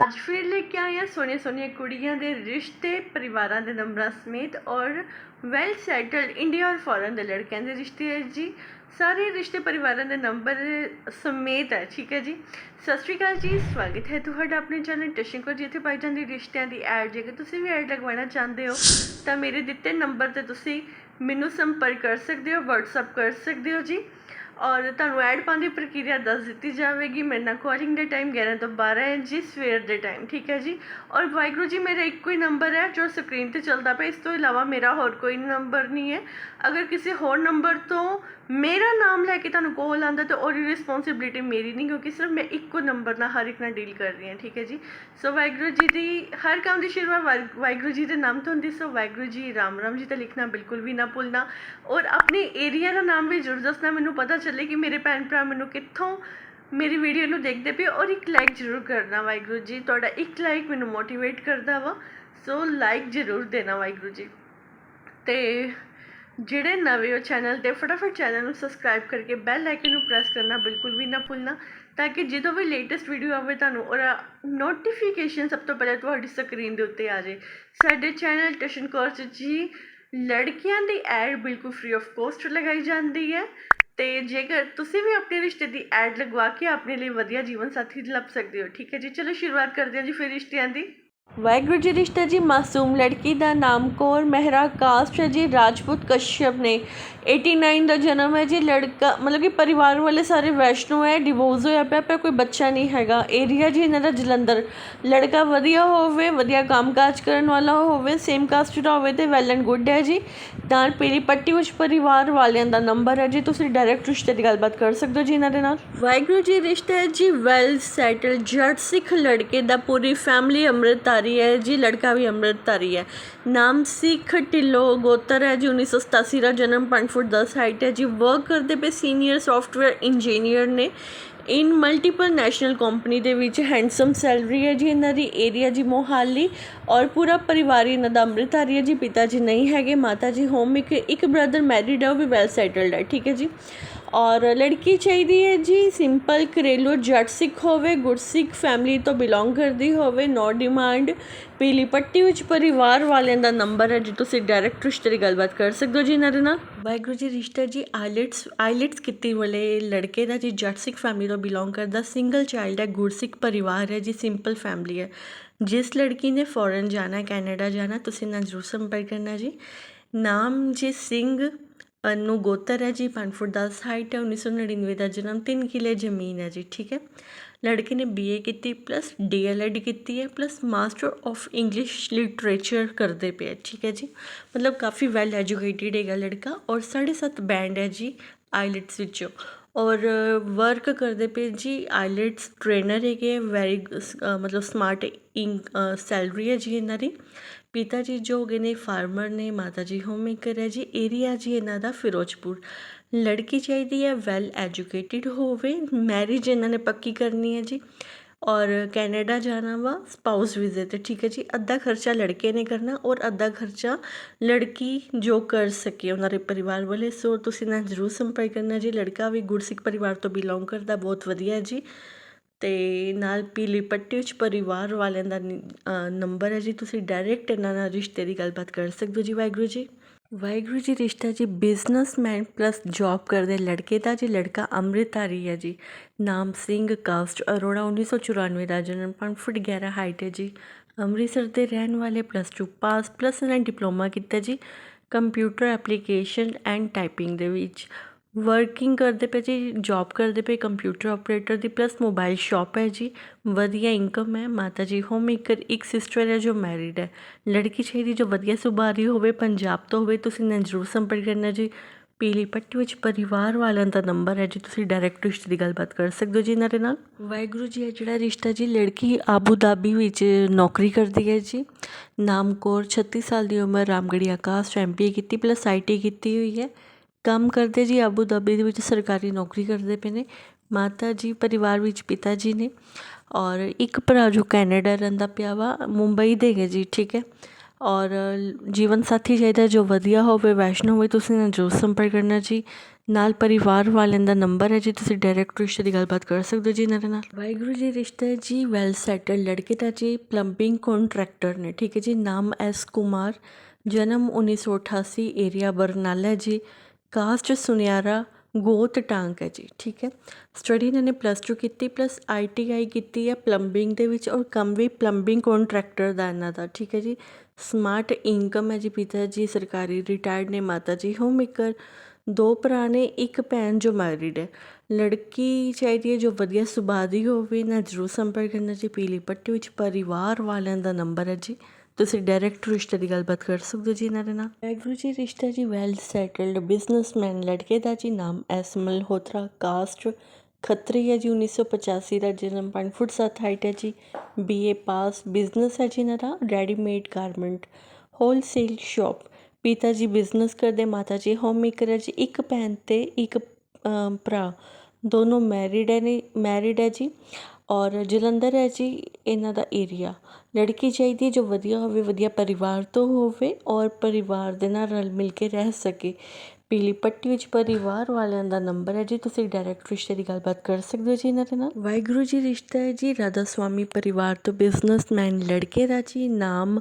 ਅੱਜ ਫਿਰ ਲੈ ਕੇ ਆਏ ਹਾਂ ਸੋਹਣੀਆਂ ਸੋਹਣੀਆਂ ਕੁੜੀਆਂ ਦੇ ਰਿਸ਼ਤੇ ਪਰਿਵਾਰਾਂ ਦੇ ਨੰਬਰਾਂ ਸਮੇਤ ਔਰ ਵੈਲ ਸੈਟਲਡ ਇੰਡੀਆ ਔਰ ਫੋਰਨ ਦੇ ਲੜਕਿਆਂ ਦੇ ਰਿਸ਼ਤੇ ਹੈ ਜੀ। ਸਾਰੇ ਰਿਸ਼ਤੇ ਪਰਿਵਾਰਾਂ ਦੇ ਨੰਬਰ ਸਮੇਤ ਹੈ, ਠੀਕ ਹੈ ਜੀ। ਸਤਿ ਸ਼੍ਰੀ ਅਕਾਲ ਜੀ, ਸਵਾਗਤ ਹੈ ਤੁਹਾਡਾ ਆਪਣੇ ਚੈਨਲ ਟਿਸ਼ਨ ਕੋ ਜਿੱਥੇ ਪਾਈ ਜਾਂਦੀ ਰਿਸ਼ਤਿਆਂ ਦੀ ਐਡ ਜੇਕਰ ਤੁਸੀਂ ਵੀ ਐਡ ਲਗਵਾਉਣਾ ਚਾਹੁੰਦੇ ਹੋ, ਤਾਂ ਮੇਰੇ ਦਿੱਤੇ ਨੰਬਰ ਤੇ ਤੁਸੀਂ ਮੈਨੂੰ ਸੰਪਰਕ ਕਰ ਸਕਦੇ ਹੋ, WhatsApp ਕਰ ਸਕਦੇ ਹੋ ਜੀ। ਔਰ ਤੁਹਾਨੂੰ ਐਡ ਪਾਉਣ ਦੀ ਪ੍ਰਕਿਰਿਆ ਦੱਸ ਦਿੱਤੀ ਜਾਵੇਗੀ। ਮੇਰੇ ਨਾਲ ਕਾਲਿੰਗ ਦੇ ਟਾਈਮ 11 ਤੋਂ 12 ਹੈ ਜੀ, ਸਵੇਰ ਦੇ ਟਾਈਮ ਠੀਕ ਹੈ ਜੀ? ਔਰ ਵਾਹਿਗੁਰੂ ਜੀ, ਮੇਰਾ ਇੱਕੋ ਹੀ ਨੰਬਰ ਹੈ ਜੋ ਸਕਰੀਨ ਤੇ ਚੱਲਦਾ ਪਿਆ। ਇਸ ਤੋਂ ਇਲਾਵਾ ਮੇਰਾ ਹੋਰ ਕੋਈ ਨੰਬਰ ਨਹੀਂ ਹੈ। ਅਗਰ ਕਿਸੇ ਹੋਰ ਨੰਬਰ ਤੋਂ ਮੇਰਾ ਨਾਮ ਲੈ ਕੇ ਤੁਹਾਨੂੰ ਕੋਲ ਆਉਂਦਾ ਤਾਂ ਉਹਦੀ ਰਿਸਪੌਂਸਿਬਿਲਿਟੀ ਮੇਰੀ ਨਹੀਂ, ਕਿਉਂਕਿ ਸਿਰਫ ਮੈਂ ਇੱਕੋ ਨੰਬਰ ਨਾਲ ਹਰ ਇੱਕ ਨਾਲ ਡੀਲ ਕਰ ਰਹੀ ਹਾਂ, ਠੀਕ ਹੈ ਜੀ? ਸੋ ਵਾਹਿਗੁਰੂ ਜੀ ਦੀ ਹਰ ਕੰਮ ਦੀ ਸ਼ੁਰੂਆਤ ਵਾਹਿ- ਵਾਹਿਗੁਰੂ ਜੀ ਦੇ ਨਾਮ ਤੋਂ ਹੁੰਦੀ ਸੋ ਵਾਹਿਗੁਰੂ ਜੀ ਰਾਮ ਰਾਮ ਜੀ ਤਾਂ ਲਿਖਣਾ ਬਿਲਕੁਲ ਵੀ ਨਾ ਭੁੱਲਣਾ। ਔਰ ਆਪਣੇ ਏਰੀਆ ਦਾ ਨਾਮ ਵੀ ਜ਼ਰੂਰ ਦੱਸਣਾ, ਮੈਨੂੰ ਪਤਾ ਚੱਲੇ ਕਿ ਮੇਰੇ ਭੈਣ ਭਰਾ ਮੈਨੂੰ ਕਿੱਥੋਂ ਮੇਰੀ ਵੀਡੀਓ ਨੂੰ ਦੇਖਦੇ ਪਏ ਔਰ ਇੱਕ ਲਾਈਕ ਜ਼ਰੂਰ ਕਰਨਾ ਵਾਹਿਗੁਰੂ ਜੀ। ਤੁਹਾਡਾ ਇੱਕ ਲਾਈਕ ਮੈਨੂੰ ਮੋਟੀਵੇਟ ਕਰਦਾ ਵਾ ਸੋ ਲਾਈਕ ਜ਼ਰੂਰ ਦੇਣਾ ਵਾਹਿਗੁਰੂ ਜੀ। ਤੇ ਜਿਹੜੇ ਨਵੇਂ ਹੋ ਚੈਨਲ ਤੇ, ਫਟਾਫਟ ਚੈਨਲ ਨੂੰ ਸਬਸਕ੍ਰਾਈਬ ਕਰਕੇ ਬੈਲ ਆਈਕਨ ਨੂੰ ਪ੍ਰੈਸ ਕਰਨਾ, ਬਿਲਕੁਲ ਵੀ ਨਾ ਭੁੱਲਣਾ, ਤਾਂ ਕਿ ਜਦੋਂ ਵੀ ਲੇਟੈਸਟ ਵੀਡੀਓ ਆਵੇ ਤੁਹਾਨੂੰ, ਔਰ ਨੋਟੀਫਿਕੇਸ਼ਨ ਸਭ ਤੋਂ ਪਹਿਲਾਂ ਤੁਹਾਡੀ ਸਕਰੀਨ ਦੇ ਉੱਤੇ ਆ ਜਾਏ। ਸਾਡੇ ਚੈਨਲ ਟਿਸ਼ਨ ਕੋਰਸ ਜੀ, ਲੜਕੀਆਂ ਦੀ ਐਡ ਬਿਲਕੁਲ ਫ੍ਰੀ ਆਫ ਕੋਸਟ ਲਗਾਈ ਜਾਂਦੀ ਹੈ, ਤੇ ਜੇਕਰ ਤੁਸੀਂ ਵੀ ਆਪਣੇ ਰਿਸ਼ਤੇ ਦੀ ਐਡ ਲਗਵਾ ਕੇ ਆਪਣੇ ਲਈ ਵਧੀਆ ਜੀਵਨ ਸਾਥੀ ਲੱਭ ਸਕਦੇ ਹੋ, ਠੀਕ ਹੈ ਜੀ? ਚਲੋ ਸ਼ੁਰੂਆਤ ਕਰਦੇ ਹਾਂ ਜੀ ਫਿਰ ਰਿਸ਼ਤਿਆਂ ਦੀ। ਵਾਹਿਗੁਰੂ ਜੀ, ਰਿਸ਼ਤਾ ਜੀ, ਮਾਸੂਮ ਲੜਕੀ ਦਾ ਨਾਮ ਕੌਰ, ਮਹਿਰਾ ਕਾਸਟ ਹੈ ਜੀ, ਰਾਜਪੂਤ ਕਸ਼ਯਪ ਨੇ। 89 ਦਾ ਜਨਮ ਹੈ ਜੀ, ਲੜਕਾ, ਮਤਲਬ ਕਿ ਪਰਿਵਾਰ ਵਾਲੇ ਸਾਰੇ ਵੈਸ਼ਨੋ ਹੈ ਡਿਵੋਰਸ ਹੋਇਆ ਪਿਆ, ਪਰ ਕੋਈ ਬੱਚਾ ਨਹੀਂ ਹੈਗਾ। ਏਰੀਆ ਜੀ ਇਹਨਾਂ ਦਾ ਜਲੰਧਰ। ਲੜਕਾ ਵਧੀਆ ਹੋਵੇ, ਵਧੀਆ ਕੰਮਕਾਜ ਕਰਨ ਵਾਲਾ ਹੋਵੇ ਸੇਮ ਕਾਸਟ ਦਾ ਹੋਵੇ ਤੇ ਵੈਲ ਐਂਡ ਗੁੱਡ ਹੈ ਜੀ। ਨਾਲ ਪੀਲੀ ਪੱਟੀ ਵਿੱਚ ਪਰਿਵਾਰ ਵਾਲਿਆਂ ਦਾ ਨੰਬਰ ਹੈ ਜੀ। ਤੁਸੀਂ ਡਾਇਰੈਕਟ ਰਿਸ਼ਤੇ ਦੀ ਗੱਲਬਾਤ ਕਰ ਸਕਦੇ ਹੋ ਜੀ ਇਹਨਾਂ ਦੇ ਨਾਲ। ਵਾਹਿਗੁਰੂ ਜੀ, ਰਿਸ਼ਤਾ ਹੈ ਜੀ ਵੈਲ ਸੈਟਲ ਜੱਟ ਸਿੱਖ ਲੜਕੇ ਦਾ ਪੂਰੀ ਫੈਮਿਲੀ ਅੰਮ੍ਰਿਤਧਾਰੀ ਹੈ, ਜੀ ਲੜਕਾ ਵੀ ਅੰਮ੍ਰਿਤਧਾਰੀ ਹੈ। ਨਾਮ ਸਿੱਖ ਢਿੱਲੋਂ ਗੋਤਰ ਹੈ ਜੀ 1987 ਦਾ ਜਨਮ 5 ਫੁੱਟ 10 ਹਾਈਟ ਹੈ ਜੀ। ਵਰਕ ਕਰਦੇ ਪਏ ਸੀਨੀਅਰ ਸੌਫਟਵੇਅਰ ਇੰਜੀਨੀਅਰ ਨੇ। ਇਨ ਮਲਟੀਪਲ ਨੈਸ਼ਨਲ ਕੰਪਨੀ ਦੇ ਵਿੱਚ ਹੈਂਡਸਮ ਸੈਲਰੀ ਹੈ ਜੀ, ਇਹਨਾਂ ਦੀ ਏਰੀਆ ਜੀ ਮੋਹਾਲੀ ਔਰ ਪੂਰਾ ਪਰਿਵਾਰ ਹੀ ਇਹਨਾਂ ਦਾ ਅੰਮ੍ਰਿਤਧਾਰੀ ਹੈ ਜੀ। ਪਿਤਾ ਜੀ ਨਹੀਂ ਹੈਗੇ, ਮਾਤਾ ਜੀ ਹੋਮ ਇੱਕ ਇੱਕ ਬ੍ਰਦਰ ਮੈਰਿਡ ਹੈ, ਉਹ ਵੀ ਵੈਲ ਸੈਟਲਡ ਹੈ, ਠੀਕ ਹੈ ਜੀ। ਔਰ ਲੜਕੀ ਚਾਹੀਦੀ ਹੈ ਜੀ ਸਿੰਪਲ ਘਰੇਲੂ ਜੱਟ ਸਿੱਖ ਹੋਵੇ, ਗੁਰਸਿੱਖ ਫੈਮਿਲੀ ਤੋਂ ਬਿਲੋਂਗ ਕਰਦੀ ਹੋਵੇ ਨੋ ਡਿਮਾਂਡ ਪੀਲੀ ਪੱਟੀ ਵਿੱਚ ਪਰਿਵਾਰ ਵਾਲਿਆਂ ਦਾ ਨੰਬਰ ਹੈ, ਜੀ ਤੁਸੀਂ ਡਾਇਰੈਕਟ ਰਿਸ਼ਤੇ ਦੀ ਗੱਲਬਾਤ ਕਰ ਸਕਦੇ ਹੋ ਜੀ ਇਹਨਾਂ ਦੇ ਨਾਲ। ਵਾਹਿਗੁਰੂ ਜੀ, ਰਿਸ਼ਤਾ ਜੀ ਆਈਲੈਟਸ ਆਈਲੈਟਸ ਕੀਤੀ ਵਾਲੇ ਲੜਕੇ ਦਾ ਜੀ ਜੱਟ ਸਿੱਖ ਫੈਮਿਲੀ ਤੋਂ ਬਿਲੋਂਗ ਕਰਦਾ ਸਿੰਗਲ ਚਾਈਲਡ ਹੈ, ਗੁਰਸਿੱਖ ਪਰਿਵਾਰ ਹੈ ਜੀ ਸਿੰਪਲ ਫੈਮਿਲੀ ਹੈ। ਜਿਸ ਲੜਕੀ ਨੇ ਫੋਰਨ ਜਾਣਾ, ਕੈਨੇਡਾ ਜਾਣਾ, ਤੁਸੀਂ ਨਾਲ ਜ਼ਰੂਰ ਸੰਪਰਕ ਕਰਨਾ ਜੀ। ਨਾਮ ਜੀ, ਸਿੰਘ ਅਨੂ ਗੋਤਰ ਹੈ ਜੀ 5 ਫੁੱਟ 10 ਹਾਈਟ ਹੈ 1999 ਦਾ ਜਨਮ 3 ਕਿਲੇ ਜ਼ਮੀਨ ਹੈ ਜੀ ਠੀਕ ਹੈ। ਲੜਕੇ ਨੇ ਬੀਏ ਕੀਤੀ ਪਲੱਸ ਡੀਐਲਐਡ ਕੀਤੀ ਹੈ plus master of English literature ਕਰਦੇ ਪਏ ਹੈ, ਠੀਕ ਹੈ ਜੀ। ਮਤਲਬ ਕਾਫੀ ਵੈਲ ਐਜੂਕੇਟਿਡ ਹੈਗਾ ਲੜਕਾ ਔਰ 7.5 ਬੈਂਡ ਹੈ ਜੀ ਆਈਲੈਟਸ ਵਿੱਚੋਂ। ਔਰ ਵਰਕ ਕਰਦੇ ਪਏ ਜੀ ਆਈਲੈਟਸ ਟ੍ਰੇਨਰ ਹੈਗੇ ਵੈਰੀ ਮਤਲਬ ਸਮਾਰਟ ਸੈਲਰੀ ਹੈ ਜੀ ਇਹਨਾਂ ਦੀ। ਪਿਤਾ ਜੀ, ਜੋ ਹੈਗੇ ਨੇ ਫਾਰਮਰ ਨੇ, ਮਾਤਾ ਜੀ ਹੋਮ ਮੇਕਰ ਹੈ ਜੀ ਏਰੀਆ ਜੀ ਇਹਨਾਂ ਦਾ ਫਿਰੋਜ਼ਪੁਰ। ਲੜਕੀ ਚਾਹੀਦੀ ਹੈ ਵੈਲ ਐਜੂਕੇਟਿਡ ਹੋਵੇ ਮੈਰਿਜ ਇਹਨਾਂ ਨੇ ਪੱਕੀ ਕਰਨੀ ਹੈ ਜੀ। ਔਰ ਕੈਨੇਡਾ ਜਾਣਾ ਵਾ ਸਪਾਊਸ ਵੀਜ਼ੇ ਤੇ, ਠੀਕ ਹੈ ਜੀ। ਅੱਧਾ ਖਰਚਾ ਲੜਕੇ ਨੇ ਕਰਨਾ ਔਰ ਅੱਧਾ ਖਰਚਾ ਲੜਕੀ ਜੋ ਕਰ ਸਕੇ ਉਹਨਾਂ ਦੇ ਪਰਿਵਾਰ ਵਾਲੇ। ਸੋ ਤੁਸੀਂ ਨਾਲ ਜ਼ਰੂਰ ਸੰਪਰਕ ਕਰਨਾ ਜੀ। ਲੜਕਾ ਵੀ ਗੁਰਸਿੱਖ ਪਰਿਵਾਰ ਤੋਂ ਬਿਲੋਂਗ ਕਰਦਾ, ਬਹੁਤ ਵਧੀਆ ਜੀ। ਅਤੇ ਨਾਲ ਪੀਲੀ ਪੱਟੀ ਵਿੱਚ ਪਰਿਵਾਰ ਵਾਲਿਆਂ ਦਾ ਨੰਬਰ ਹੈ ਜੀ। ਤੁਸੀਂ ਡਾਇਰੈਕਟ ਇਹਨਾਂ ਨਾਲ ਰਿਸ਼ਤੇ ਦੀ ਗੱਲਬਾਤ ਕਰ ਸਕਦੇ ਹੋ ਜੀ ਵਾਹਿਗੁਰੂ ਜੀ। ਵਾਹਿਗੁਰੂ ਜੀ, ਰਿਸ਼ਤਾ ਜੀ ਬਿਜ਼ਨਸਮੈਨ ਪਲੱਸ ਜੌਬ ਕਰਦੇ ਲੜਕੇ ਦਾ ਜੀ। ਲੜਕਾ ਅੰਮ੍ਰਿਤਧਾਰੀ ਹੈ ਜੀ। ਨਾਮ ਸਿੰਘ ਕਾਸਟ, ਅਰੋੜਾ 1994 ਦਾ ਜਨਮ 5 ਫੁੱਟ 11 ਹਾਈਟ ਹੈ ਜੀ। ਅੰਮ੍ਰਿਤਸਰ ਦੇ ਰਹਿਣ ਵਾਲੇ ਪਲੱਸ 2 ਪਾਸ ਪਲੱਸ 9 ਡਿਪਲੋਮਾ ਕੀਤਾ ਜੀ। ਕੰਪਿਊਟਰ ਐਪਲੀਕੇਸ਼ਨ ਐਂਡ ਟਾਈਪਿੰਗ ਦੇ ਵਿੱਚ। ਵਰਕਿੰਗ ਕਰਦੇ ਪਏ ਜੀ ਜੋਬ ਕਰਦੇ ਪਏ ਕੰਪਿਊਟਰ ਆਪਰੇਟਰ ਦੀ ਪਲੱਸ ਮੋਬਾਈਲ ਸ਼ਾਪ ਹੈ ਜੀ। ਵਧੀਆ ਇਨਕਮ ਹੈ। ਮਾਤਾ ਜੀ ਹੋਮ ਮੇਕਰ ਇੱਕ ਸਿਸਟਰ ਹੈ ਜੋ ਮੈਰਿਡ ਹੈ। ਲੜਕੀ ਚਾਹੀਦੀ ਜੋ ਵਧੀਆ ਸੁਭਾਅ ਦੀ ਹੋਵੇ, ਪੰਜਾਬ ਤੋਂ ਹੋਵੇ, ਤੁਸੀਂ ਨਾਲ ਜ਼ਰੂਰ ਸੰਪਰਕ ਕਰਨਾ ਜੀ। ਪੀਲੀ ਪੱਟੀ ਵਿੱਚ ਪਰਿਵਾਰ ਵਾਲਿਆਂ ਦਾ ਨੰਬਰ ਹੈ ਜੀ। ਤੁਸੀਂ ਡਾਇਰੈਕਟ ਰਿਸ਼ਤੇ ਦੀ ਗੱਲਬਾਤ ਕਰ ਸਕਦੇ ਹੋ ਜੀ ਇਹਨਾਂ ਦੇ ਨਾਲ। ਵਾਹਿਗੁਰੂ ਜੀ ਹੈ ਜਿਹੜਾ ਰਿਸ਼ਤਾ ਜੀ, ਲੜਕੀ ਆਬੂ ਦਾਬੀ ਵਿੱਚ ਨੌਕਰੀ ਕਰਦੀ ਹੈ ਜੀ। ਨਾਮ ਕੌਰ 36 ਸਾਲ ਦੀ ਉਮਰ ਰਾਮਗੜੀਆ ਕਾਸਟ ਐਮਪੀਏ ਕੀਤੀ ਪਲੱਸ ਆਈਟੀ ਕੀਤੀ ਹੋਈ ਹੈ। ਕੰਮ ਕਰਦੇ ਜੀ ਆਬੂ ਧਾਬੀ ਦੇ ਵਿੱਚ ਸਰਕਾਰੀ ਨੌਕਰੀ ਕਰਦੇ ਪਏ ਨੇ। ਮਾਤਾ ਜੀ ਪਰਿਵਾਰ ਵਿੱਚ ਪਿਤਾ ਜੀ ਨੇ ਔਰ ਇੱਕ ਭਰਾ ਜੋ ਕੈਨੇਡਾ ਰਹਿੰਦਾ ਪਿਆ ਵਾ, ਮੁੰਬਈ ਦੇ ਹੈਗੇ ਜੀ, ਠੀਕ ਹੈ। ਔਰ ਜੀਵਨ ਸਾਥੀ ਚਾਹੀਦਾ ਜੋ ਵਧੀਆ ਹੋਵੇ, ਵੈਸ਼ਨੋ ਹੋਵੇ, ਤੁਸੀਂ ਨਾਲ ਜ਼ਰੂਰ ਸੰਪਰਕ ਕਰਨਾ ਜੀ। ਨਾਲ ਪਰਿਵਾਰ ਵਾਲਿਆਂ ਦਾ ਨੰਬਰ ਹੈ ਜੀ, ਤੁਸੀਂ ਡਾਇਰੈਕਟ ਰਿਸ਼ਤੇ ਦੀ ਗੱਲਬਾਤ ਕਰ ਸਕਦੇ ਹੋ ਜੀ ਇਹਨਾਂ ਦੇ ਨਾਲ। ਵਾਹਿਗੁਰੂ ਜੀ, ਰਿਸ਼ਤਾ ਹੈ ਜੀ ਵੈਲ ਸੈਟਲ ਲੜਕੇ ਦਾ ਜੀ ਪਲੰਬਿੰਗ ਕੰਟਰੈਕਟਰ ਨੇ, ਠੀਕ ਹੈ ਜੀ। ਨਾਮ ਐਸ ਕੁਮਾਰ, ਜਨਮ 1988 ਏਰੀਆ ਬਰਨਾਲਾ ਜੀ। ਕਾਸਟ ਸੁਨਿਆਰਾ ਗੋਤ ਟਾਂਕ ਹੈ ਜੀ, ਠੀਕ ਹੈ। ਸਟੱਡੀ ਇਹਨਾਂ ਨੇ ਪਲੱਸ 2 ਕੀਤੀ ਪਲੱਸ ਆਈਟੀਆਈ ਕੀਤੀ ਹੈ ਪਲੰਬਿੰਗ ਦੇ ਵਿੱਚ ਔਰ ਕੰਮ ਵੀ ਪਲੰਬਿੰਗ ਕੰਟਰੈਕਟਰ ਦਾ ਇਹਨਾਂ ਦਾ, ਠੀਕ ਹੈ ਜੀ। ਸਮਾਰਟ ਇਨਕਮ ਹੈ ਜੀ ਪਿਤਾ ਜੀ, ਸਰਕਾਰੀ ਰਿਟਾਇਰਡ ਨੇ ਮਾਤਾ ਜੀ ਹੋਮ ਮੇਕਰ ਦੋ ਭਰਾ ਨੇ, ਇੱਕ ਭੈਣ ਜੋ ਮੈਰਿਡ ਹੈ। ਲੜਕੀ ਚਾਹੀਦੀ ਹੈ ਜੋ ਵਧੀਆ ਸੁਭਾਅ ਦੀ ਹੋਵੇ ਨਾ ਜ਼ਰੂਰ ਸੰਪਰਕ ਕਰਨਾ ਜੀ ਪੀਲੀ ਪੱਟੀ ਵਿੱਚ ਪਰਿਵਾਰ ਵਾਲਿਆਂ ਦਾ ਨੰਬਰ ਹੈ ਜੀ। ਤੁਸੀਂ ਡਾਇਰੈਕਟ ਰਿਸ਼ਤੇ ਦੀ ਗੱਲਬਾਤ ਕਰ ਸਕਦੇ ਹੋ ਜੀ ਇਹਨਾਂ ਦੇ ਨਾਲ। ਵੈਗਰੂ ਜੀ, ਰਿਸ਼ਤਾ ਜੀ ਵੈਲ ਸੈਟਲਡ ਬਿਜ਼ਨਸਮੈਨ ਲੜਕੇ ਦਾ ਜੀ ਨਾਮ ਐਸ ਮਲਹੋਤਰਾ ਕਾਸਟ ਖੱਤਰੀ ਹੈ ਜੀ 1985 ਦਾ ਜਨਮ 5 ਫੁੱਟ 7 ਹਾਈਟ ਹੈ ਜੀ ਬੀਏ ਪਾਸ ਬਿਜ਼ਨਸ ਹੈ ਜੀ ਇਹਨਾਂ ਦਾ ਰੈਡੀਮੇਡ ਗਾਰਮੈਂਟ ਹੋਲਸੇਲ ਸ਼ਾਪ ਪਿਤਾ ਜੀ ਬਿਜ਼ਨਸ ਕਰਦੇ, ਮਾਤਾ ਜੀ ਹੋਮ ਮੇਕਰ ਹੈ ਜੀ, ਇੱਕ ਭੈਣ ਤੇ ਇੱਕ ਭਰਾ, ਦੋਨੋਂ ਮੈਰਿਡ ਹੈ ਨੇ ਮੈਰਿਡ ਹੈ ਜੀ ਔਰ ਜਲੰਧਰ ਹੈ ਜੀ ਇਹਨਾਂ ਦਾ ਏਰੀਆ ਲੜਕੀ ਚਾਹੀਦੀ ਹੈ ਜੋ ਵਧੀਆ ਹੋਵੇ, ਵਧੀਆ ਪਰਿਵਾਰ ਤੋਂ ਹੋਵੇ ਔਰ ਪਰਿਵਾਰ ਦੇ ਨਾਲ ਰਲ ਮਿਲ ਕੇ ਰਹਿ ਸਕੇ। ਪੀਲੀ ਪੱਟੀ ਵਿੱਚ ਪਰਿਵਾਰ ਵਾਲਿਆਂ ਦਾ ਨੰਬਰ ਹੈ। ਜੀ, ਤੁਸੀਂ ਡਾਇਰੈਕਟ ਰਿਸ਼ਤੇ ਦੀ ਗੱਲਬਾਤ ਕਰ ਸਕਦੇ ਹੋ ਜੀ ਇਹਨਾਂ ਦੇ ਨਾਲ। ਵਾਹਿਗੁਰੂ ਜੀ, ਰਿਸ਼ਤਾ ਹੈ ਜੀ। ਰਾਧਾ ਸਵਾਮੀ ਪਰਿਵਾਰ ਤੋਂ ਬਿਜ਼ਨਸਮੈਨ ਲੜਕੇ ਦਾ ਜੀ। ਨਾਮ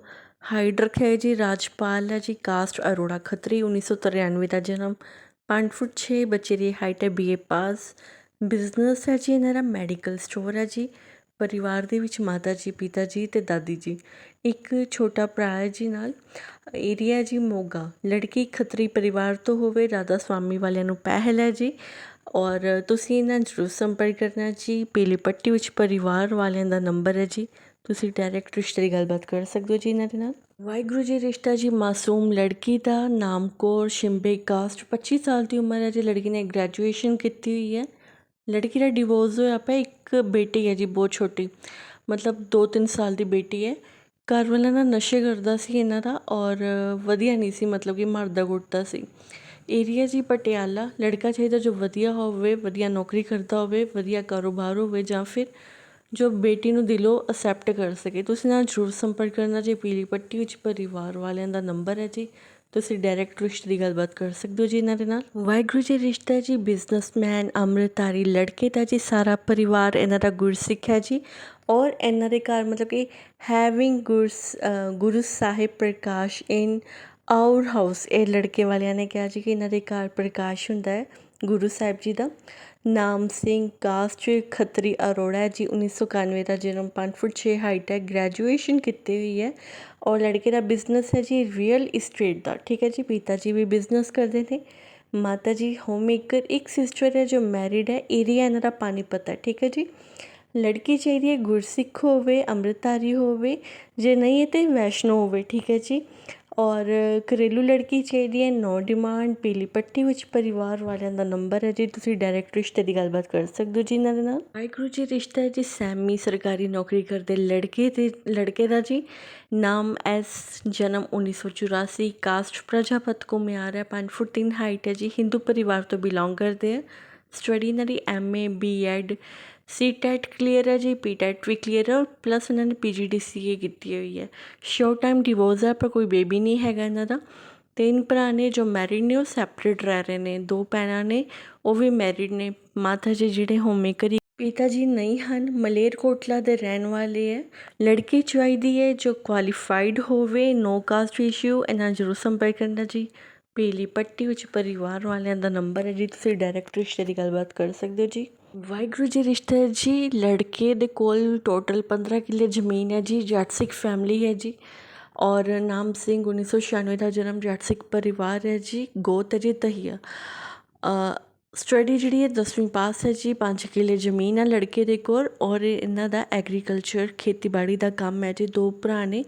ਹਾਈਡ ਰੱਖਿਆ ਹੈ ਜੀ, ਰਾਜਪਾਲ ਹੈ ਜੀ। ਕਾਸਟ ਅਰੋੜਾ ਖੱਤਰੀ 1993 ਦਾ ਜਨਮ। 5 ਫੁੱਟ 6 ਬੱਚੇ ਦੀ ਹਾਈਟ ਹੈ ਬੀਏ ਪਾਸ ਬਿਜ਼ਨਸ ਹੈ ਜੀ ਇਹਨਾਂ ਦਾ ਮੈਡੀਕਲ ਸਟੋਰ ਹੈ ਜੀ। ਪਰਿਵਾਰ ਦੇ ਵਿੱਚ ਮਾਤਾ ਜੀ, ਪਿਤਾ ਜੀ ਅਤੇ ਦਾਦੀ ਜੀ। ਇੱਕ ਛੋਟਾ ਭਰਾ ਹੈ ਜੀ ਨਾਲ। ਏਰੀਆ ਜੀ ਮੋਗਾ। ਲੜਕੀ ਖੱਤਰੀ ਪਰਿਵਾਰ ਤੋਂ ਹੋਵੇ, ਰਾਧਾ ਸਵਾਮੀ ਵਾਲਿਆਂ ਨੂੰ ਪਹਿਲ ਹੈ ਜੀ। ਔਰ ਤੁਸੀਂ ਇਹਨਾਂ ਜ਼ਰੂਰ ਸੰਪਰਕ ਕਰਨਾ ਜੀ। ਪੀਲੀ ਪੱਟੀ ਵਿੱਚ ਪਰਿਵਾਰ ਵਾਲਿਆਂ ਦਾ ਨੰਬਰ ਹੈ ਜੀ। ਤੁਸੀਂ ਡਾਇਰੈਕਟ ਰਿਸ਼ਤੇ ਦੀ ਗੱਲਬਾਤ ਕਰ ਸਕਦੇ ਹੋ ਜੀ ਇਹਨਾਂ ਦੇ ਨਾਲ। ਵਾਹਿਗੁਰੂ ਜੀ ਰਿਸ਼ਤਾ ਜੀ, ਮਾਸੂਮ ਲੜਕੀ ਦਾ ਨਾਮ ਕੌਰ ਸ਼ਿੰਬੇ ਕਾਸਟ 25 ਸਾਲ ਦੀ ਉਮਰ ਹੈ ਜੀ। ਲੜਕੀ ਨੇ ਗ੍ਰੈਜੂਏਸ਼ਨ ਕੀਤੀ ਹੋਈ ਹੈ। ਲੜਕੀ ਦਾ ਡਿਵੋਰਸ ਹੋਇਆ ਪਿਆ, ਇੱਕ ਬੇਟੀ ਹੈ ਜੀ, ਬਹੁਤ ਛੋਟੀ। ਮਤਲਬ 2-3 ਸਾਲ ਦੀ ਬੇਟੀ ਹੈ। ਘਰ ਵਾਲਾ ਨਾ ਨਸ਼ੇ ਕਰਦਾ ਸੀ ਇਹਨਾਂ ਦਾ ਔਰ ਵਧੀਆ ਨਹੀਂ ਸੀ, ਮਤਲਬ ਕਿ ਮਰਦਾ ਕੁੱਟਦਾ ਸੀ। ਏਰੀਆ ਜੀ ਪਟਿਆਲਾ, ਲੜਕਾ ਚਾਹੀਦਾ ਜੋ ਵਧੀਆ ਹੋਵੇ, ਵਧੀਆ ਨੌਕਰੀ ਕਰਦਾ ਹੋਵੇ, ਵਧੀਆ ਕਾਰੋਬਾਰ ਹੋਵੇ ਜਾਂ ਫਿਰ ਜੋ ਬੇਟੀ ਨੂੰ ਦਿਲੋਂ ਅਸੈਪਟ ਕਰ ਸਕੇ। ਤੁਸੀਂ ਨਾਲ ਜ਼ਰੂਰ ਸੰਪਰਕ ਕਰਨਾ ਜੀ, ਪੀਲੀ ਪੱਟੀ ਵਿੱਚ ਪਰਿਵਾਰ ਵਾਲਿਆਂ ਦਾ ਨੰਬਰ ਹੈ ਜੀ। ਤੁਸੀਂ ਡਾਇਰੈਕਟ ਰਿਸ਼ਤੇ ਦੀ ਗੱਲਬਾਤ ਕਰ ਸਕਦੇ ਹੋ ਜੀ ਇਹਨਾਂ ਦੇ ਨਾਲ। ਵਾਹਿਗੁਰੂ ਜੀ, ਰਿਸ਼ਤਾ ਜੀ ਬਿਜ਼ਨਸਮੈਨ ਅੰਮ੍ਰਿਤਾਰੀ ਲੜਕੇ ਦਾ ਜੀ, ਸਾਰਾ ਪਰਿਵਾਰ ਇਹਨਾਂ ਦਾ ਗੁਰਸਿੱਖ ਹੈ ਜੀ। ਔਰ ਇਹਨਾਂ ਦੇ ਘਰ ਮਤਲਬ ਕਿ having ਗੁਰਸ Guru Sahib prakash in our house ਇਹ ਲੜਕੇ ਵਾਲਿਆਂ ਨੇ ਕਿਹਾ ਜੀ ਕਿ ਇਹਨਾਂ ਦੇ ਘਰ ਪ੍ਰਕਾਸ਼ ਹੁੰਦਾ ਹੈ, ਗੁਰੂ ਸਾਹਿਬ ਜੀ ਦਾ। ਨਾਮ ਸਿੰਘ ਕਾਸਟ ਖੱਤਰੀ ਅਰੋੜਾ ਹੈ ਜੀ 1991 ਦਾ ਜਨਮ 5 ਫੁੱਟ 6 ਹਾਈਟ ਹੈ ਗ੍ਰੈਜੂਏਸ਼ਨ ਕੀਤੀ ਹੋਈ ਹੈ। ਔਰ ਲੜਕੇ ਦਾ ਬਿਜ਼ਨਸ ਹੈ ਜੀ ਰੀਅਲ ਇਸਟੇਟ ਦਾ, ਠੀਕ ਹੈ ਜੀ? ਪਿਤਾ ਜੀ ਵੀ ਬਿਜ਼ਨਸ ਕਰਦੇ ਨੇ, ਮਾਤਾ ਜੀ ਹੋਮ ਮੇਕਰ ਇੱਕ ਸਿਸਟਰ ਹੈ ਜੋ ਮੈਰਿਡ ਹੈ ਏਰੀਆ ਇਹਨਾਂ ਦਾ ਪਾਣੀਪਤ ਹੈ ਠੀਕ ਹੈ ਜੀ? ਲੜਕੀ ਚਾਹੀਦੀ ਹੈ ਗੁਰਸਿੱਖ ਹੋਵੇ, ਅੰਮ੍ਰਿਤਧਾਰੀ ਹੋਵੇ, ਜੇ ਨਹੀਂ ਹੈ ਤੇ ਵੈਸ਼ਨੋ ਹੋਵੇ, ਠੀਕ ਹੈ ਜੀ? ਔਰ ਘਰੇਲੂ ਲੜਕੀ ਚਾਹੀਦੀ ਹੈ ਨੋ ਡਿਮਾਂਡ ਪੀਲੀ ਪੱਟੀ ਵਿੱਚ ਪਰਿਵਾਰ ਵਾਲਿਆਂ ਦਾ ਨੰਬਰ ਹੈ। ਜੀ, ਤੁਸੀਂ ਡਾਇਰੈਕਟ ਰਿਸ਼ਤੇ ਦੀ ਗੱਲਬਾਤ ਕਰ ਸਕਦੇ ਹੋ ਜੀ ਇਹਨਾਂ ਦੇ ਨਾਲ। ਵਾਹਿਗੁਰੂ ਜੀ, ਰਿਸ਼ਤਾ ਹੈ ਜੀ ਸੈਮੀ ਸਰਕਾਰੀ ਨੌਕਰੀ ਕਰਦੇ ਲੜਕੇ ਤੇ ਲੜਕੇ ਦਾ ਜੀ। ਨਾਮ ਐਸ, ਜਨਮ 1984 ਕਾਸਟ ਪ੍ਰਜਾਪਤ ਕੋ ਹੈ 5 ਫੁੱਟ 3 ਹਾਈਟ ਹੈ ਜੀ। ਹਿੰਦੂ ਪਰਿਵਾਰ ਤੋਂ ਬਿਲੋਂਗ ਕਰਦੇ ਹੈ। ਸਟੱਡੀ ਇਹਨਾਂ ਦੀ MA BEd C TET clear ਹੈ ਜੀ, ਪੀ ਟੈਟ ਵੀ ਕਲੀਅਰ ਹੈ ਔਰ ਪਲੱਸ ਇਹਨਾਂ ਨੇ ਪੀਜੀਡੀਸੀਏ ਕੀਤੀ ਹੋਈ ਹੈ। ਸ਼ੋਰਟ ਟਾਈਮ ਡਿਵੋਰਸ ਹੈ, ਪਰ ਕੋਈ ਬੇਬੀ ਨਹੀਂ ਹੈਗਾ ਇਹਨਾਂ ਦਾ। ਤਿੰਨ ਭਰਾ ਨੇ ਜੋ ਮੈਰਿਡ ਨੇ, ਉਹ ਸੈਪਰੇਟ ਰਹਿ ਰਹੇ ਨੇ। ਦੋ ਭੈਣਾਂ ਨੇ, ਉਹ ਵੀ ਮੈਰਿਡ ਨੇ। ਮਾਤਾ ਜੀ ਜਿਹੜੇ ਹੋਮਮੇਕਰ ਪਿਤਾ ਜੀ ਨਹੀਂ ਹਨ ਮਲੇਰਕੋਟਲਾ ਦੇ ਰਹਿਣ ਵਾਲੇ ਹੈ। ਲੜਕੀ ਚਾਹੀਦੀ ਹੈ ਜੋ ਕੁਆਲੀਫਾਈਡ ਹੋਵੇ ਨੋ ਕਾਸਟ ਇਸ਼ੂ ਇਹਨਾਂ ਜ਼ਰੂਰ ਸੰਪਰਕ ਕਰਨਾ ਜੀ। ਪੀਲੀ ਪੱਟੀ ਵਿੱਚ ਪਰਿਵਾਰ ਵਾਲਿਆਂ ਦਾ ਨੰਬਰ ਹੈ ਜੀ, ਤੁਸੀਂ ਡਾਇਰੈਕਟ ਰਿਸ਼ਤੇ ਦੀ ਗੱਲਬਾਤ ਕਰ ਸਕਦੇ ਹੋ ਜੀ। ਵਾਹਿਗੁਰੂ ਜੀ, ਰਿਸ਼ਤਾ ਜੀ। ਲੜਕੇ ਦੇ ਕੋਲ ਟੋਟਲ 15 ਕਿੱਲੇ ਜ਼ਮੀਨ ਹੈ ਜੀ, ਜੱਟ ਸਿੱਖ ਫੈਮਿਲੀ ਹੈ ਜੀ। ਔਰ ਨਾਮ ਸਿੰਘ 1996 ਦਾ ਜਨਮ ਜੱਟ ਸਿੱਖ ਪਰਿਵਾਰ ਹੈ ਜੀ। ਗੋਤ ਹੈ ਜੀ, ਤਹੀਆ। ਸਟੱਡੀ ਜਿਹੜੀ ਹੈ 10ਵੀਂ ਪਾਸ ਹੈ ਜੀ 5 ਕਿੱਲੇ ਜ਼ਮੀਨ ਹੈ ਲੜਕੇ ਦੇ ਕੋਲ ਔਰ ਇਹਨਾਂ ਦਾ ਐਗਰੀਕਲਚਰ ਖੇਤੀਬਾੜੀ ਦਾ ਕੰਮ ਹੈ ਜੀ, ਦੋ ਭਰਾ ਨੇ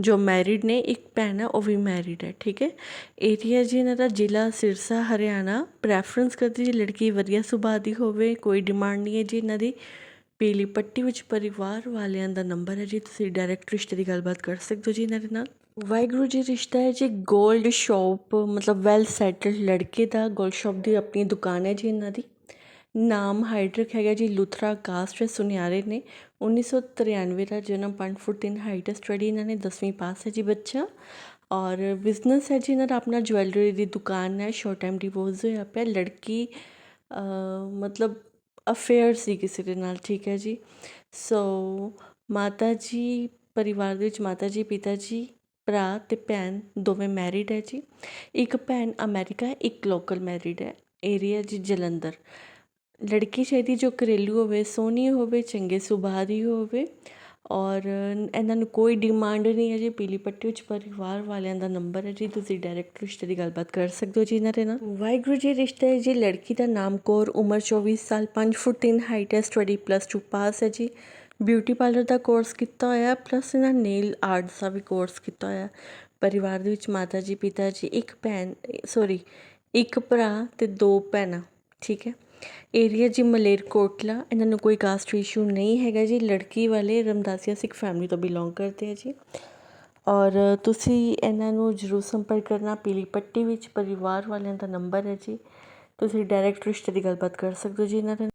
ਜੋ ਮੈਰਿਡ ਨੇ, ਇੱਕ ਭੈਣ ਹੈ, ਉਹ ਵੀ ਮੈਰਿਡ ਹੈ, ਠੀਕ ਹੈ। ਏਰੀਆ ਜੀ ਇਹਨਾਂ ਦਾ ਜ਼ਿਲ੍ਹਾ ਸਿਰਸਾ, ਹਰਿਆਣਾ ਪ੍ਰੈਫਰੈਂਸ ਕਰਦੀ ਜੀ ਲੜਕੀ ਵਧੀਆ ਸੁਭਾਅ ਦੀ ਹੋਵੇ, ਕੋਈ ਡਿਮਾਂਡ ਨਹੀਂ ਹੈ ਜੀ ਇਹਨਾਂ ਦੀ। ਪੀਲੀ ਪੱਟੀ ਵਿੱਚ ਪਰਿਵਾਰ ਵਾਲਿਆਂ ਦਾ ਨੰਬਰ ਹੈ ਜੀ, ਤੁਸੀਂ ਡਾਇਰੈਕਟ ਰਿਸ਼ਤੇ ਦੀ ਗੱਲਬਾਤ ਕਰ ਸਕਦੇ ਹੋ ਜੀ ਇਹਨਾਂ ਦੇ ਨਾਲ। ਵਾਹਿਗੁਰੂ ਜੀ, ਰਿਸ਼ਤਾ ਹੈ ਜੀ 골ਡ ਸ਼ਾਪ ਮਤਲਬ ਵੈਲ ਸੈਟਲਡ ਲੜਕੇ ਦਾ 골ਡ ਸ਼ਾਪ ਦੀ ਆਪਣੀ ਦੁਕਾਨ ਹੈ ਜੀ ਇਹਨਾਂ ਦੀ। ਨਾਮ ਹਾਈਡਰਿਕ ਹੈਗਾ ਜੀ ਲੁਥਰਾ ਕਾਸਟ ਸੁਨਿਆਰੇ ਨੇ। 1993 ਦਾ ਜਨਮ 5 ਫੁੱਟ 3 ਹਾਈਟ ਸਟੱਡੀ ਇਹਨਾਂ ਨੇ 10ਵੀਂ ਪਾਸ ਹੈ ਜੀ ਬੱਚਾ। ਔਰ ਬਿਜ਼ਨਸ ਹੈ ਜੀ ਇਹਨਾਂ ਦਾ, ਆਪਣਾ ਜਵੈਲਰੀ ਦੀ ਦੁਕਾਨ ਹੈ ਸ਼ੋਰਟ ਟਾਈਮ ਡਿਵੋਰਸ ਹੋਇਆ ਪਿਆ, ਲੜਕੀ ਮਤਲਬ ਅਫੇਅਰ ਸੀ ਕਿਸੇ ਦੇ ਨਾਲ, ਠੀਕ ਹੈ ਜੀ। ਸੋ ਮਾਤਾ ਜੀ, ਪਰਿਵਾਰ ਦੇ ਵਿੱਚ ਮਾਤਾ ਜੀ, ਪਿਤਾ ਜੀ ਭਰਾ ਅਤੇ ਭੈਣ ਦੋਵੇਂ ਮੈਰਿਡ ਹੈ ਜੀ। ਇੱਕ ਭੈਣ ਅਮੈਰੀਕਾ ਇੱਕ ਲੋਕਲ ਮੈਰਿਡ ਹੈ। ਏਰੀਆ ਜੀ ਜਲੰਧਰ। ਲੜਕੀ ਚਾਹੀਦੀ ਜੋ ਘਰੇਲੂ ਹੋਵੇ, ਸੋਹਣੀ ਹੋਵੇ, ਚੰਗੇ ਸੁਭਾਅ ਦੀ ਹੋਵੇ। ਔਰ ਇਹਨਾਂ ਨੂੰ ਕੋਈ ਡਿਮਾਂਡ ਨਹੀਂ ਹੈ ਜੀ। ਪੀਲੀ ਪੱਟੀ ਵਿੱਚ ਪਰਿਵਾਰ ਵਾਲਿਆਂ ਦਾ ਨੰਬਰ ਹੈ ਜੀ। ਤੁਸੀਂ ਡਾਇਰੈਕਟ ਰਿਸ਼ਤੇ ਦੀ ਗੱਲਬਾਤ ਕਰ ਸਕਦੇ ਹੋ ਜੀ ਇਹਨਾਂ ਦੇ ਨਾਲ। ਵਾਹਿਗੁਰੂ ਜੀ, ਰਿਸ਼ਤਾ ਹੈ ਜੀ। ਲੜਕੀ ਦਾ ਨਾਮ ਕੌਰ, ਉਮਰ 24 ਸਾਲ 5 ਫੁੱਟ 3 ਹਾਈਟ ਹੈ। ਸਟੱਡੀ ਪਲੱਸ 2 ਪਾਸ ਹੈ ਜੀ। ਬਿਊਟੀ ਪਾਰਲਰ ਦਾ ਕੋਰਸ ਕੀਤਾ ਹੋਇਆ ਪਲੱਸ ਇਹਨਾਂ ਨੇਲ ਆਰਟ ਦਾ ਵੀ ਕੋਰਸ ਕੀਤਾ ਹੋਇਆ। ਪਰਿਵਾਰ ਦੇ ਵਿੱਚ ਮਾਤਾ ਜੀ ਪਿਤਾ ਜੀ ਇੱਕ ਭੈਣ ਸੌਰੀ ਇੱਕ ਭਰਾ ਤੇ ਦੋ ਭੈਣਾਂ, ਠੀਕ ਹੈ? ਏਰੀਆ ਜੀ ਮਲੇਰਕੋਟਲਾ ਇਹਨਾਂ ਨੂੰ ਕੋਈ ਕਾਸਟ ਇਸ਼ੂ ਨਹੀਂ ਹੈਗਾ ਜੀ। ਲੜਕੀ ਵਾਲੇ ਰਮਦਾਸੀਆ ਸਿੱਖ ਫੈਮਿਲੀ ਤੋਂ ਬਿਲੋਂਗ ਕਰਦੇ ਆ ਜੀ। ਔਰ ਤੁਸੀਂ ਇਹਨਾਂ ਨੂੰ ਜ਼ਰੂਰ ਸੰਪਰਕ ਕਰਨਾ। ਪੀਲੀ ਪੱਟੀ ਵਿੱਚ ਪਰਿਵਾਰ ਵਾਲਿਆਂ ਦਾ ਨੰਬਰ ਹੈ ਜੀ। ਤੁਸੀਂ ਡਾਇਰੈਕਟ ਰਿਸ਼ਤੇ ਦੀ ਗੱਲਬਾਤ ਕਰ ਸਕਦੇ ਹੋ ਜੀ ਇਹਨਾਂ ਦੇ